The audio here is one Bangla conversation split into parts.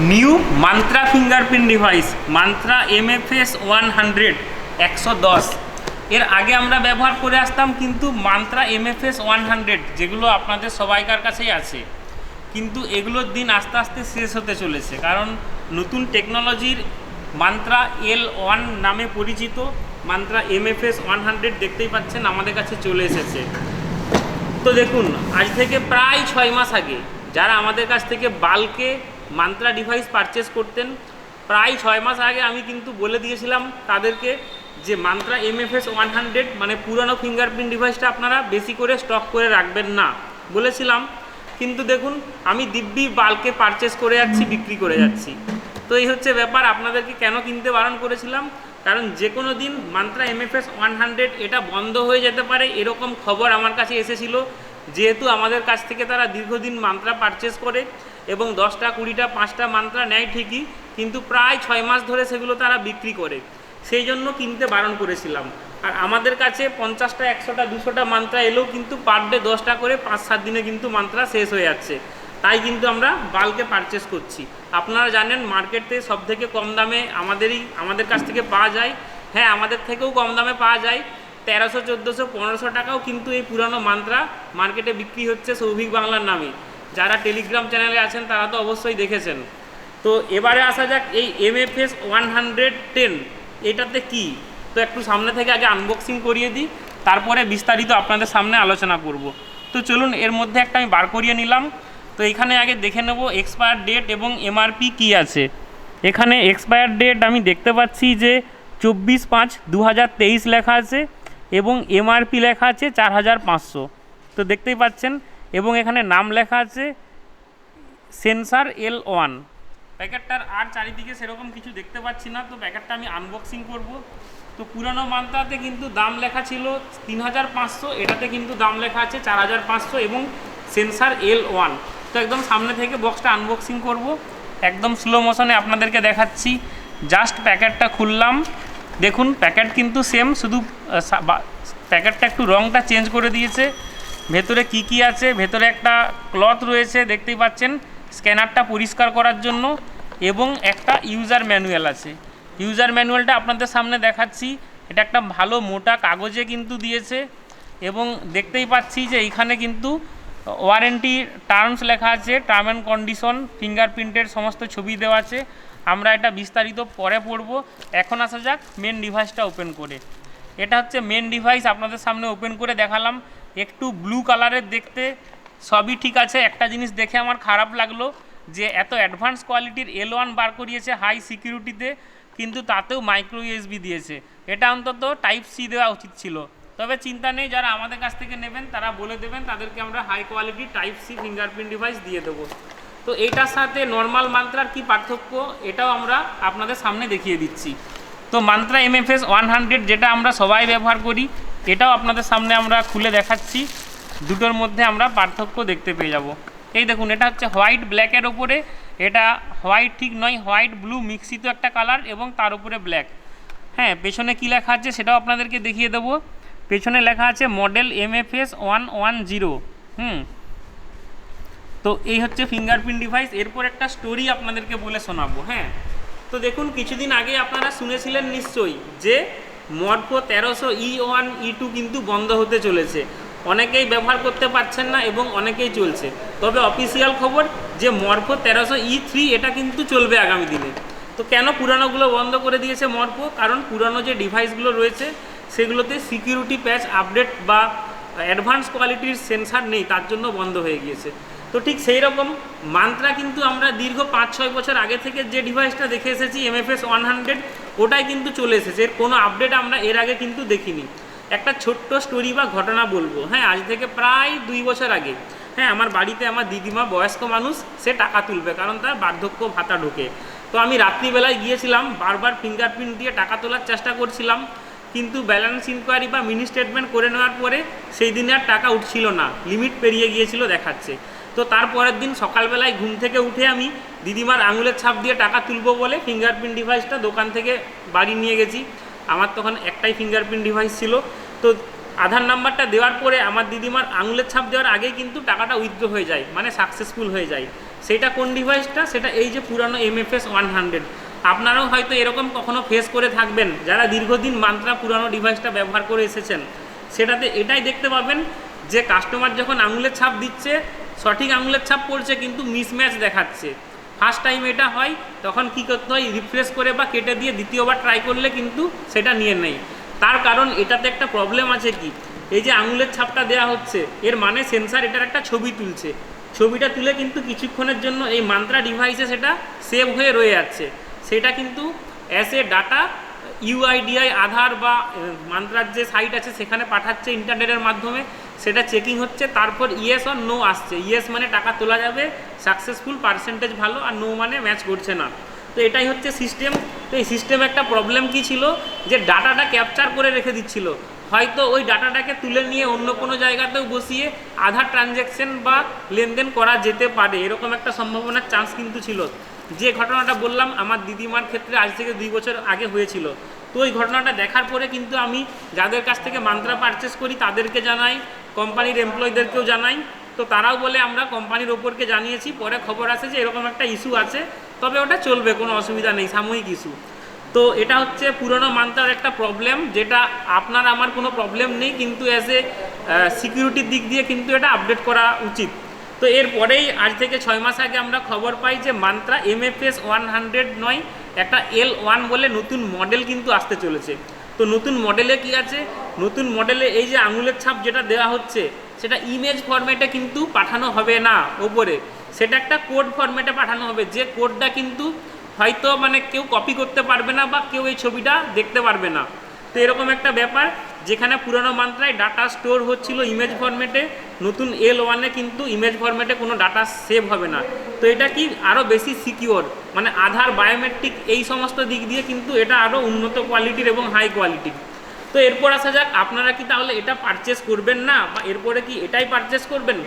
New Mantra fingerprint device, Mantra M F S one hundred একশো দশ। এর আগে আমরা ব্যবহার করে আসতাম কিন্তু Mantra M F S one hundred যেগুলো আপনাদের সবাইকার কাছেই আছে। কিন্তু এগুলোর দিন আস্তে আস্তে শেষ হতে চলেছে, কারণ নতুন টেকনোলজির মান্ত্রা এল ওয়ান নামে পরিচিত Mantra M F S one hundred দেখতেই পাচ্ছেন, আমাদের কাছে চলে এসেছে। তো দেখুন, আজ থেকে প্রায় ছয় মাস আগে যারা আমাদের কাছ থেকে বাল্কে মান্ত্রা ডিভাইস পারচেস করতেন। প্রায় ছয় মাস আগে আমি কিন্তু বলে দিয়েছিলাম তাদেরকে যে মান্ত্রা এমএফএস ওয়ান হান্ড্রেড মানে পুরানো ফিঙ্গারপ্রিন্ট ডিভাইসটা আপনারা বেশি করে স্টক করে রাখবেন না, বলেছিলাম। কিন্তু দেখুন, আমি দিব্যি বাল্কে পারচেস করে যাচ্ছি, বিক্রি করে যাচ্ছি। তো এই হচ্ছে ব্যাপার, আপনাদেরকে কেন কিনতে বারণ করেছিলাম? কারণ যে কোনো দিন মান্ত্রা এমএফএস ওয়ান হান্ড্রেড এটা বন্ধ হয়ে যেতে পারে, এরকম খবর আমার কাছে এসেছিল। যেহেতু আমাদের কাছ থেকে তারা দীর্ঘদিন মান্ত্রা পারচেস করে এবং দশটা, কুড়িটা, পাঁচটা মান্ত্রা নেয় ঠিকই, কিন্তু প্রায় ছয় মাস ধরে সেগুলো তারা বিক্রি করে। সেই জন্য কিনতে বারণ করেছিলাম। আর আমাদের কাছে পঞ্চাশটা, একশোটা, দুশোটা মান্ত্রা এলেও কিন্তু পার ডে দশটা করে পাঁচ, সাত দিনে কিন্তু মান্ত্রা শেষ হয়ে যাচ্ছে। তাই কিন্তু আমরা বাল্কে পারচেস করছি। আপনারা জানেন মার্কেটে সব থেকে কম দামে আমাদেরই, আমাদের কাছ থেকে পাওয়া যায়। হ্যাঁ আমাদের থেকেও কম দামে পাওয়া যায়। তেরোশো, চোদ্দোশো, পনেরোশো টাকাও কিন্তু এই পুরানো মান্ত্রা মার্কেটে বিক্রি হচ্ছে সৌভিক বাংলার নামে। যারা টেলিগ্রাম চ্যানেলে আছেন, তারা তো অবশ্যই দেখেছেন। তো এবারে আসা যাক, এই M F S one hundred ten এটাতে কি? তো একটু সামনে থেকে আগে আনবক্সিং করিয়ে দিই, তারপরে বিস্তারিত আপনাদের সামনে আলোচনা করব। তো চলুন, এর মধ্যে একটা আমি বার করিয়ে নিলাম। তো এখানে আগে দেখে নেব এক্সপায়ার ডেট এবং এমআরপি কি আছে। এখানে এক্সপায়ার ডেট আমি দেখতে পাচ্ছি যে চব্বিশ পাঁচ দু লেখা আছে এবং এমআরপি লেখা আছে চার হাজার পাঁচশো তো দেখতেই পাচ্ছেন এখানে নাম লেখা আছে সেন্সার এল ওয়ান। প্যাকেটটার আর চারিদিকে সেরকম কিছু দেখতে পাচ্ছি না, তো প্যাকেটটা আমি আনবক্সিং করব। তো পুরানো মান্ত্রাতে কিন্তু দাম লেখা ছিল তিন হাজার পাঁচশো, এটাতে কিন্তু দাম লেখা আছে চার হাজার পাঁচশো এবং সেন্সার এল ওয়ান। তো একদম সামনে থেকে বক্সটা আনবক্সিং করব। একদম স্লো মোশনে আপনাদেরকে দেখাচ্ছি। জাস্ট প্যাকেটটা খুললাম। দেখুন, প্যাকেট কিন্তু সেম শুধু প্যাকেটটা একটু রঙটা চেঞ্জ করে দিয়েছে। ভেতরে কি কি আছে? ভেতরে একটা ক্লথ রয়েছে, দেখতেই পাচ্ছেন। স্ক্যানারটা পরিষ্কার করার জন্য এবং একটা ইউজার ম্যানুয়াল আছে। ইউজার ম্যানুয়ালটা আপনাদের সামনে দেখাচ্ছি। এটা একটা ভালো মোটা কাগজে কিন্তু দিয়েছে এবং দেখতেই পাচ্ছি যে এইখানে কিন্তু ওয়ারেন্টি টার্মস লেখা আছে টার্ম অ্যান্ড কন্ডিশন ফিঙ্গারপ্রিন্টের সমস্ত ছবি দেওয়া আছে। আমরা এটা বিস্তারিত পরে পড়ব। এখন আসা যাক মেন ডিভাইসটা ওপেন করে। এটা হচ্ছে মেন ডিভাইস আপনাদের সামনে ওপেন করে দেখালাম। একটু ব্লু কালারের দেখতে সবই ঠিক আছে। একটা জিনিস দেখে আমার খারাপ লাগল যে এত অ্যাডভান্স কোয়ালিটির এল ওয়ান বার করিয়েছে হাই সিকিউরিটিতে কিন্তু তাতেও মাইক্রো ইউএসবি দিয়েছে। এটা অন্তত টাইপ সি দেওয়া উচিত ছিল। তবে চিন্তা নেই, যারা আমাদের কাছ থেকে নেবেন, তারা বলে দেবেন, তাদেরকে আমরা high quality type C fingerprint device দিয়ে দেবো। তো এইটার সাথে নর্মাল মান্ত্রার কি পার্থক্য, এটাও আমরা আপনাদের সামনে দেখিয়ে দিচ্ছি। তো মান্ত্রা এমএফএস ওয়ান হান্ড্রেড যেটা আমরা সবাই ব্যবহার করি এটাও আপনাদের সামনে আমরা খুলে দেখাচ্ছি। দুটোর মধ্যে আমরা পার্থক্য দেখতে পেয়ে যাব। এই দেখুন, এটা হচ্ছে হোয়াইট ব্ল্যাকের ওপরে এটা হোয়াইট ঠিক নয়, হোয়াইট ব্লু মিক্সিত একটা কালার এবং তার উপরে ব্ল্যাক। হ্যাঁ পেছনে কী লেখা আছে সেটাও আপনাদেরকে দেখিয়ে দেবো। পেছনে লেখা আছে model M MFS one one zero হুম। তো এই হচ্ছে ফিঙ্গারপ্রিন্ট ডিভাইস এরপর একটা স্টোরি আপনাদেরকে বলে শোনাবো হ্যাঁ। তো দেখুন, কিছুদিন আগে আপনারা শুনেছিলেন নিশ্চয়ই যে মডপো তেরোশো ই ওয়ান ই টু কিন্তু বন্ধ হতে চলেছে। অনেকেই ব্যবহার করতে পারছেন না এবং অনেকেই চলছে। তবে অফিসিয়াল খবর যে মরফো তেরোশো ই থ্রি এটা কিন্তু চলবে আগামী দিনে। তো কেন পুরানোগুলো বন্ধ করে দিয়েছে মরফো কারণ পুরানো যে ডিভাইসগুলো রয়েছে, সেগুলোতে সিকিউরিটি প্যাচ আপডেট বা অ্যাডভান্স কোয়ালিটির সেন্সার নেই, তার জন্য বন্ধ হয়ে গিয়েছে। তো ঠিক সেই রকম মান্ত্রা কিন্তু আমরা দীর্ঘ পাঁচ, ছয় বছর আগে থেকে যে ডিভাইসটা দেখে এসেছি এমএফএস ওয়ান হান্ড্রেড ওটাই কিন্তু চলে এসেছে। এর কোনো আপডেট আমরা এর আগে কিন্তু দেখিনি। একটা ছোট্ট স্টোরি বা ঘটনা বলব। হ্যাঁ আজ থেকে প্রায় দুই বছর আগে। হ্যাঁ আমার বাড়িতে আমার দিদিমা বয়স্ক মানুষ, সে টাকা তুলবে, কারণ তার বার্ধক্য ভাতা ঢোকে। তো আমি রাত্রিবেলায় গিয়েছিলাম, বারবার ফিঙ্গারপ্রিন্ট দিয়ে টাকা তোলার চেষ্টা করছিলাম, কিন্তু ব্যালেন্স ইনকোয়ারি বা মিনি স্টেটমেন্ট করে নেওয়ার পরে সেই দিনে আর টাকা উঠছিল না। লিমিট পেরিয়ে গিয়েছিল দেখাচ্ছে। তো তারপরের দিন সকালবেলায় ঘুম থেকে উঠে আমি দিদিমার আঙুলের ছাপ দিয়ে টাকা তুলবো বলে ফিঙ্গারপ্রিন্ট ডিভাইসটা দোকান থেকে বাড়ি নিয়ে গেছি। আমার তখন একটাই ফিঙ্গারপ্রিন্ট ডিভাইস ছিল। তো আধার নাম্বারটা দেওয়ার পরে আমার দিদিমার আঙুলের ছাপ দেওয়ার আগেই কিন্তু টাকাটা উইথড্র হয়ে যায় মানে সাকসেসফুল হয়ে যায়। সেটা কোন ডিভাইসটা সেটা এই যে পুরানো এমএফএস ওয়ান হান্ড্রেড আপনারাও হয়তো এরকম কখনো ফেস করে থাকবেন, যারা দীর্ঘদিন মান্ত্রা পুরানো ডিভাইসটা ব্যবহার করে এসেছেন। সেটাতে এটাই দেখতে পাবেন যে কাস্টমার যখন আঙুলের ছাপ দিচ্ছে সঠিক আঙুলের ছাপ পড়ছে, কিন্তু মিসম্যাচ দেখাচ্ছে। ফার্স্ট টাইম এটা হয়, তখন কি করতে হয় রিফ্রেশ করে বা কেটে দিয়ে দ্বিতীয়বার ট্রাই করলে কিন্তু সেটা নিয়ে নেই। তার কারণ এটাতে একটা প্রবলেম আছে কি? এই যে আঙুলের ছাপটা দেওয়া হচ্ছে, এর মানে সেন্সার এটার একটা ছবি তুলছে। ছবিটা তুলে কিন্তু কিছুক্ষণের জন্য এই মান্ত্রা ডিভাইসে সেটা সেভ হয়ে রয়ে যাচ্ছে। সেটা কিন্তু as a data UIDAI Aadhaar বা মান্ত্রার যে সাইট আছে, সেখানে পাঠাচ্ছে ইন্টারনেটের মাধ্যমে। সেটা চেকিং হচ্ছে, তারপর ইয়েস আর নো আসছে। ইয়েস মানে টাকা তোলা যাবে সাকসেসফুল পার্সেন্টেজ ভালো, আর নো মানে ম্যাচ করছে না। তো এটাই হচ্ছে সিস্টেম তো এই সিস্টেমে একটা প্রবলেম কি ছিল? যে ডাটাটা ক্যাপচার করে রেখে দিচ্ছিল। হয়তো ওই ডাটাটাকে তুলে নিয়ে অন্য কোনো জায়গাতেও বসিয়ে আধার ট্রানজ্যাকশন বা লেনদেন করা যেতে পারে। এরকম একটা সম্ভাবনার চান্স কিন্তু ছিল। যে ঘটনাটা বললাম, আমার দিদিমার ক্ষেত্রে আজ থেকে দুই বছর আগে হয়েছিল। তো ওই ঘটনাটা দেখার পরে কিন্তু আমি যাদের কাছ থেকে মান্ত্রা পারচেস করি, তাদেরকে জানাই কোম্পানির এমপ্লয়ীদেরকেও জানাই। তো তারাও বলে, আমরা কোম্পানির ওপরকে জানিয়েছি, পরে খবর আসে যে এরকম একটা ইস্যু আছে। তবে ওটা চলবে, কোনো অসুবিধা নেই, সাময়িক ইস্যু তো এটা হচ্ছে পুরনো মান্ত্রার একটা প্রবলেম যেটা আপনার আমার কোনো প্রবলেম নেই, কিন্তু অ্যাজ এ সিকিউরিটির দিক দিয়ে কিন্তু এটা আপডেট করা উচিত। তো এরপরেই আজ থেকে ছয় মাস আগে আমরা খবর পাই যে মান্ত্রা এমএফএস ওয়ান হান্ড্রেড নয় একটা এল ওয়ান বলে নতুন মডেল কিন্তু আসতে চলেছে। তো নতুন মডেলে কি আছে? নতুন মডেলে এই যে আঙুলের ছাপ যেটা দেওয়া হচ্ছে, সেটা ইমেজ ফরম্যাটে কিন্তু পাঠানো হবে না ওপরে। সেটা একটা কোড ফরম্যাটে পাঠানো হবে। যে কোডটা কিন্তু হয়তো মানে কেউ কপি করতে পারবে না বা কেউ এই ছবিটা দেখতে পারবে না। তো এরকম একটা ব্যাপার। যেখানে পুরনো মাত্রায় ডাটা স্টোর হচ্ছিল ইমেজ ফরম্যাটে নতুন এল ওয়ানে কিন্তু ইমেজ ফরম্যাটে কোনো ডাটা সেভ হবে না। তো এটা কি আরও বেশি সিকিওর মানে আধার বায়োমেট্রিক এই সমস্ত দিক দিয়ে কিন্তু এটা আরও উন্নত কোয়ালিটির এবং হাই কোয়ালিটির তো এরপর আসা যাক, আপনারা কি তাহলে এটা পারচেস করবেন না? বা এরপরে কি এটাই পারচেস করবেন?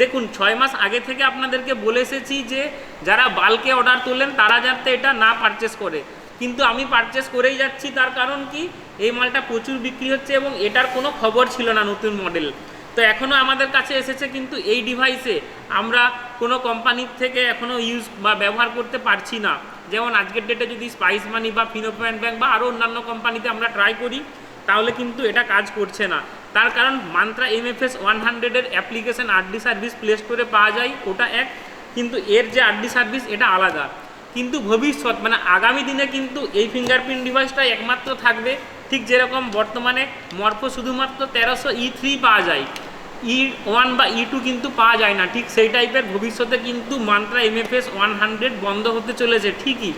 দেখুন, ছয় মাস আগে থেকে আপনাদেরকে বলে এসেছি যে, যারা বাল্কে অর্ডার তোলেন, তারা যাতে এটা না পারচেস করে। কিন্তু আমি পারচেস করেই যাচ্ছি, তার কারণ কি? এই মালটা প্রচুর বিক্রি হচ্ছে এবং এটার কোনো খবর ছিল না নতুন মডেল তো এখনও আমাদের কাছে এসেছে কিন্তু এই ডিভাইসে আমরা কোনো কোম্পানির থেকে এখনও ইউজ বা ব্যবহার করতে পারছি না। যেমন আজকের ডেটে যদি স্পাইস মানি বা ফিনো পয়েন্ট ব্যাংক বা আরও অন্যান্য কোম্পানিতে আমরা ট্রাই করি, তাহলে কিন্তু এটা কাজ করছে না। তার কারণ মান্ত্রা এমএফএস ওয়ান হান্ড্রেডের অ্যাপ্লিকেশন আরডি সার্ভিস প্লে স্টোরে পাওয়া যায়, ওটা এক। কিন্তু এর যে আরডি সার্ভিস এটা আলাদা। কিন্তু ভবিষ্যৎ মানে আগামী দিনে কিন্তু এই ফিঙ্গারপ্রিন্ট ডিভাইসটাই একমাত্র থাকবে। ঠিক যেরকম বর্তমানে মর্ফো শুধুমাত্র তেরোশো ই থ্রি পাওয়া যায়। ই ওয়ান বা ই টু কিন্তু পাওয়া যায় না। ঠিক সেই টাইপের ভবিষ্যতে কিন্তু মান্ত্রা এমএফএস ওয়ান হান্ড্রেড বন্ধ হতে চলেছে, ঠিকই।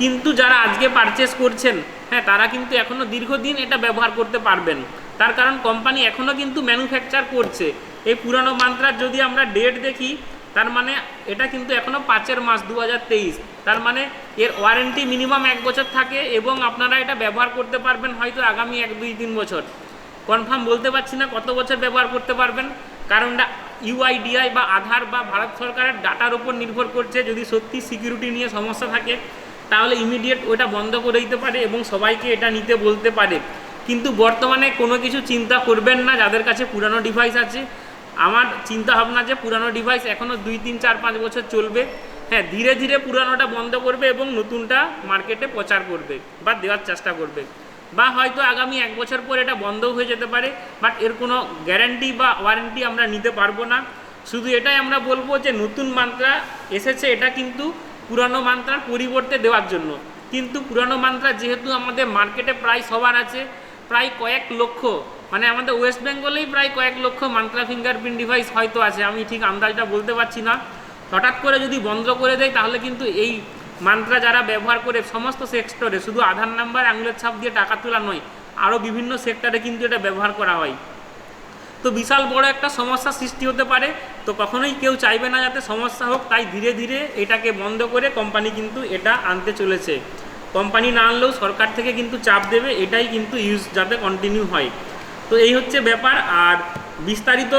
কিন্তু যারা আজকে পারচেস করছেন হ্যাঁ তারা কিন্তু এখনও দীর্ঘদিন এটা ব্যবহার করতে পারবেন। তার কারণ কোম্পানি এখনও কিন্তু ম্যানুফ্যাকচার করছে। এই পুরানো মান্ত্রার যদি আমরা ডেট দেখি তার মানে এটা কিন্তু এখনও পাঁচের মাস দু হাজার তেইশ। তার মানে এর ওয়ারেন্টি মিনিমাম এক বছর থাকে এবং আপনারা এটা ব্যবহার করতে পারবেন হয়তো আগামী এক, দুই, তিন বছর। কনফার্ম বলতে পারছি না কত বছর ব্যবহার করতে পারবেন। কারণটা ইউআইডিআই বা আধার বা ভারত সরকারের ডাটার উপর নির্ভর করছে। যদি সত্যি সিকিউরিটি নিয়ে সমস্যা থাকে, তাহলে ইমিডিয়েট ওটা বন্ধ করে দিতে পারে এবং সবাইকে এটা নিতে বলতে পারে। কিন্তু বর্তমানে কোনো কিছু চিন্তা করবেন না, যাদের কাছে পুরানো ডিভাইস আছে। আমার চিন্তা ভাবনা যে পুরানো ডিভাইস এখনও দুই, তিন, চার, পাঁচ বছর চলবে হ্যাঁ ধীরে ধীরে পুরানোটা বন্ধ করবে এবং নতুনটা মার্কেটে প্রচার করবে বা দেওয়ার চেষ্টা করবে। বা হয়তো আগামী এক বছর পর এটা বন্ধ হয়ে যেতে পারে বাট এর কোনো গ্যারান্টি বা ওয়ারেন্টি আমরা নিতে পারব না। শুধু এটাই আমরা বলব যে নতুন মাত্রা এসেছে, এটা কিন্তু পুরানো মান্ত্রার পরিবর্তে দেওয়ার জন্য। কিন্তু পুরানো মান্ত্রা যেহেতু আমাদের মার্কেটে প্রায় সবার আছে, প্রায় কয়েক লক্ষ মানে আমাদের ওয়েস্ট বেঙ্গলেই প্রায় কয়েক লক্ষ মান্ত্রা ফিঙ্গারপ্রিন্ট ডিভাইস হয়তো আছে। আমি ঠিক আন্দাজটা বলতে পারছি না। হঠাৎ করে যদি বন্ধ করে দেয়, তাহলে কিন্তু এই মান্ত্রা যারা ব্যবহার করে, সমস্ত সেক্টরে শুধু আধার নাম্বার, আঙুলের ছাপ দিয়ে টাকা তোলা নয় আরও বিভিন্ন সেক্টরে কিন্তু এটা ব্যবহার করা হয়। তো বিশাল বড় একটা সমস্যা সৃষ্টি হতে পারে। তো কখনোই কেউ চাইবে না যাতে সমস্যা হোক। তাই ধীরে ধীরে এটাকে বন্ধ করে কোম্পানি কিন্তু এটা আনতে চলেছে। কোম্পানি না আনলেও সরকার থেকে কিন্তু চাপ দেবে। এটাই কিন্তু ইউজ যাতে কন্টিনিউ হয়। তো এই হচ্ছে ব্যাপার। আর বিস্তারিত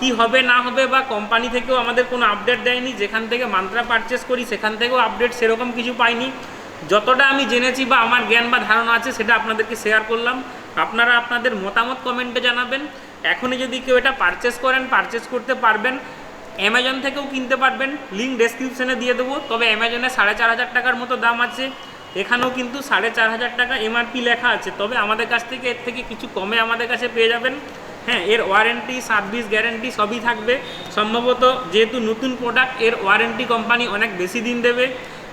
কি হবে, না হবে বা কোম্পানি থেকেও আমাদের কোনো আপডেট দেয়নি, যেখান থেকে মান্ত্রা পারচেস করি, সেখান থেকেও আপডেট সেরকম কিছু পাইনি। যতটা আমি জেনেছি বা আমার জ্ঞান বা ধারণা আছে, সেটা আপনাদেরকে শেয়ার করলাম। আপনারা আপনাদের মতামত কমেন্টে জানাবেন। এখনই যদি কেউ এটা পারচেস করেন পারচেস করতে পারবেন। অ্যামাজন থেকেও কিনতে পারবেন। লিঙ্ক ডেসক্রিপশনে দিয়ে দেবো। তবে অ্যামাজনে সাড়ে চার হাজার টাকার মতো দাম আছে। এখানেও কিন্তু সাড়ে চার হাজার টাকা এমআরপি লেখা আছে। তবে আমাদের কাছ থেকে এর থেকে কিছু কমে আমাদের কাছে পেয়ে যাবেন। হ্যাঁ এর ওয়ারেন্টি সার্ভিস গ্যারেন্টি সবই থাকবে। সম্ভবত যেহেতু নতুন প্রোডাক্টের ওয়ারেন্টি কোম্পানি অনেক বেশি দিন দেবে।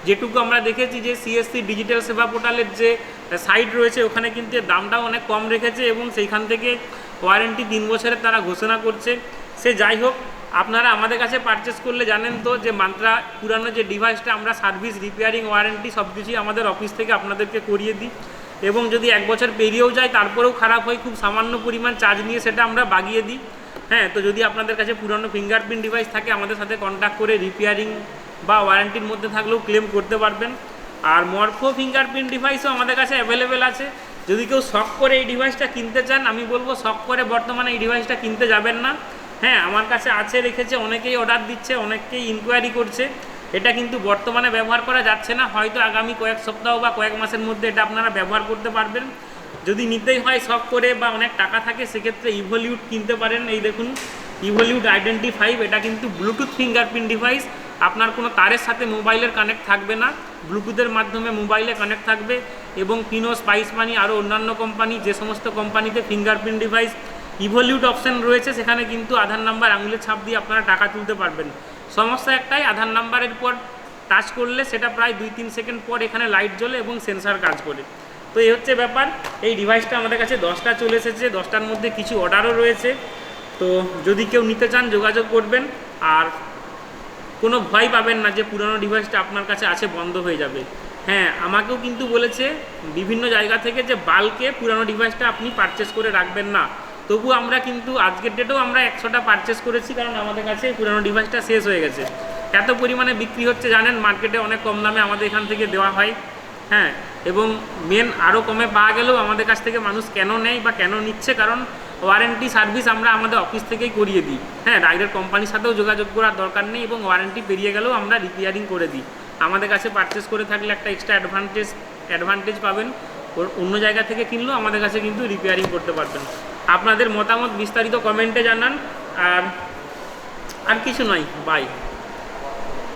যেটুকু আমরা দেখেছি যে সিএসসি ডিজিটাল সেবা পোর্টালের যে সাইট রয়েছে, ওখানে কিন্তু দামটাও অনেক কম রেখেছে এবং সেইখান থেকে ওয়ারেন্টি তিন বছরের তারা ঘোষণা করছে। সে যাই হোক আপনারা আমাদের কাছে পারচেস করলে জানেন তো যে মান্ত্রা পুরানো যে ডিভাইসটা আমরা সার্ভিস রিপেয়ারিং ওয়ারেন্টি সব কিছুই আমাদের অফিস থেকে আপনাদেরকে করিয়ে দিই। এবং যদি এক বছর পেরিয়েও যায়, তারপরেও খারাপ হয়, খুব সামান্য পরিমাণ চার্জ নিয়ে সেটা আমরা বাগিয়ে দিই। হ্যাঁ তো যদি আপনাদের কাছে পুরনো ফিঙ্গারপ্রিন্ট ডিভাইস থাকে, আমাদের সাথে কন্ট্যাক্ট করে রিপেয়ারিং বা ওয়ারেন্টির মধ্যে থাকলেও ক্লেম করতে পারবেন। আর মরফো ফিঙ্গারপ্রিন্ট ডিভাইসও আমাদের কাছে অ্যাভেলেবেল আছে। যদি কেউ শখ করে এই ডিভাইসটা কিনতে চান, আমি বলব শখ করে বর্তমানে এই ডিভাইসটা কিনতে যাবেন না। হ্যাঁ আমার কাছে আছে, রেখেছে, অনেকেই অর্ডার দিচ্ছে অনেকেই ইনকোয়ারি করছে। এটা কিন্তু বর্তমানে ব্যবহার করা যাচ্ছে না। হয়তো আগামী কয়েক সপ্তাহ বা কয়েক মাসের মধ্যে এটা আপনারা ব্যবহার করতে পারবেন। যদি নিতেই হয় শখ করে বা অনেক টাকা থাকে, সেক্ষেত্রে ইভলিউট কিনতে পারেন। এই দেখুন ইভলিউট আইডেন্টি ফাইভ এটা কিন্তু ব্লুটুথ ফিঙ্গারপ্রিন্ট ডিভাইস আপনার কোনো তারের সাথে মোবাইলের কানেক্ট থাকবে না। ব্লুটুথের মাধ্যমে মোবাইলে কানেক্ট থাকবে এবং পিনো স্পাইস মানি আরও অন্যান্য কোম্পানি যে সমস্ত কোম্পানিতে ফিঙ্গারপ্রিন্ট ডিভাইস ইভলিউট অপশন রয়েছে, সেখানে কিন্তু আধার নাম্বার, আঙুলের ছাপ দিয়ে আপনারা টাকা তুলতে পারবেন। সমস্যা একটাই, আধার নাম্বারের পর টাচ করলে সেটা প্রায় দুই তিন সেকেন্ড পর এখানে লাইট জ্বলে এবং সেন্সার কাজ করে। তো এই হচ্ছে ব্যাপার, এই ডিভাইসটা আমাদের কাছে দশটা চলে এসেছে, দশটার মধ্যে কিছু অর্ডারও রয়েছে। তো যদি কেউ নিতে চান, যোগাযোগ করবেন, আর কোনো ভয় পাবেন না যে পুরনো ডিভাইসটা আপনার কাছে আছে, বন্ধ হয়ে যাবে। হ্যাঁ আমাকেও কিন্তু বলেছে বিভিন্ন জায়গা থেকে যে বাল্কে পুরনো ডিভাইসটা আপনি পারচেস করে রাখবেন না। তবু আমরা কিন্তু আজকের ডেটেও আমরা একশোটা পারচেস করেছি, কারণ আমাদের কাছে পুরনো ডিভাইসটা শেষ হয়ে গেছে। এত পরিমাণে বিক্রি হচ্ছে, জানেন মার্কেটে অনেক কম দামে আমাদের এখান থেকে দেওয়া হয় হ্যাঁ? এবং মেন আরও কমে পাওয়া গেলেও আমাদের কাছ থেকে মানুষ কেন নেয় বা কেন নিচ্ছে, কারণ ওয়ারেন্টি সার্ভিস আমরা আমাদের অফিস থেকেই করিয়ে দিই। হ্যাঁ ডাইরেক্ট কোম্পানির সাথেও যোগাযোগ করার দরকার নেই এবং ওয়ারেন্টি পেরিয়ে গেলেও আমরা রিপেয়ারিং করে দিই। আমাদের কাছে পারচেস করে থাকলে একটা এক্সট্রা অ্যাডভান্টেজ অ্যাডভান্টেজ পাবেন। অন্য জায়গা থেকে কিনলেও আমাদের কাছে কিন্তু রিপেয়ারিং করতে পারবেন। আপনাদের মতামত বিস্তারিত কমেন্টে জানান। আর আর কিছু নয় বাই